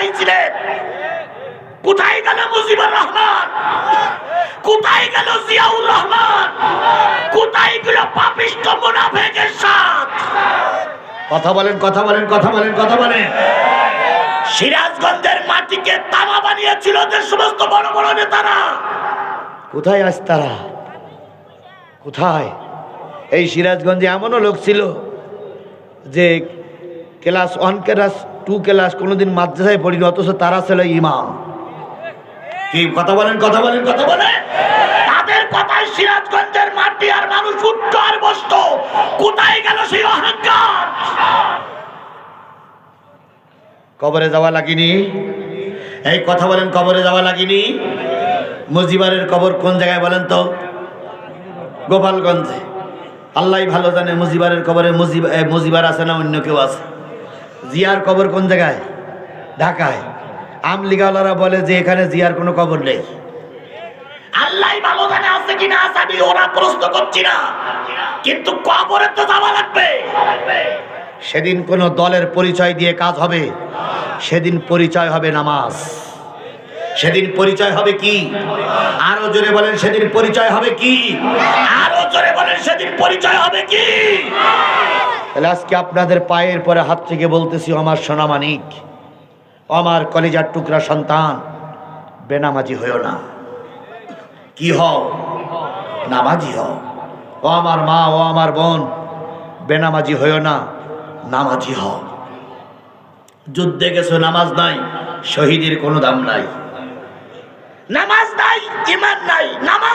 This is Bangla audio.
লাগাইছিলেন কোথায় গেল মুজিবুর রহমান? কোথায় গেল জিয়াউর রহমান? কোথায় গেল পাপিষ্ট মুনাফেকের সাথ? কথা বলেন কথা বলেন কথা বলেন কথা বলেন। সিরাজগঞ্জের মাটিকে তামা বানিয়েছিল যে সমস্ত বড় বড় নেতারা। কোথায় আজ তারা? কোথায়? এই সিরাজগঞ্জে এমনও লোক ছিল যে class one class two class কোনোদিন মাদ্রাসায় পড়িনি অথচ তারা ছিল ইমাম। কি কথা বলেন কথা বলেন কথা বলেন? তাদের কথায় সিরাজগঞ্জের মাটি আর মানুষ উঠত আর বসত। কোথায় গেল সেই অহংকার? কবরে যাওয়া লাগিনি? এই কথা বলেন কবরে যাওয়া লাগিনি? মুজিবারের কবর কোন জায়গায় বলেন তো? গোপালগঞ্জে। আল্লাহ ভালো জানে মুজিবারের কবরে মুজিব মুজিবার আছে না অন্য কেউ আছে? জিয়ার কবর কোন জায়গায়? ঢাকায়। আমলিগাওয়ালারা বলে যে এখানে জিয়ার কোনো কবর নেই। আল্লাহ ভালো জানে আছে কিনা আমি ওরা প্রশ্ন করছি না। কিন্তু কবরে তো যাওয়া লাগবে। সেদিন কোন দলের পরিচয় দিয়ে কাজ হবে? সেদিন পরিচয় হবে নামাজ। সেদিন পরিচয় হবে কি? আরও জোরে বলেন সেদিন পরিচয় হবে কি? আরও জোরে বলেন সেদিন পরিচয় হবে কি? তাহলে আজকে আপনাদের পায়ের পরে হাত থেকে বলতেছি, আমার সোনামানিক আমার কলেজার টুকরা সন্তান, বেনামাজি হইও না। কি হও? নামাজি হও। ও আমার মা, ও আমার বোন, বেনামাজি হইও না, নামাজি হও। যুদ্ধে গেছো, নামাজ নাই, শহীদের কোনো দাম নাই। নামাজ নাই, ইমান নাই, নামাজ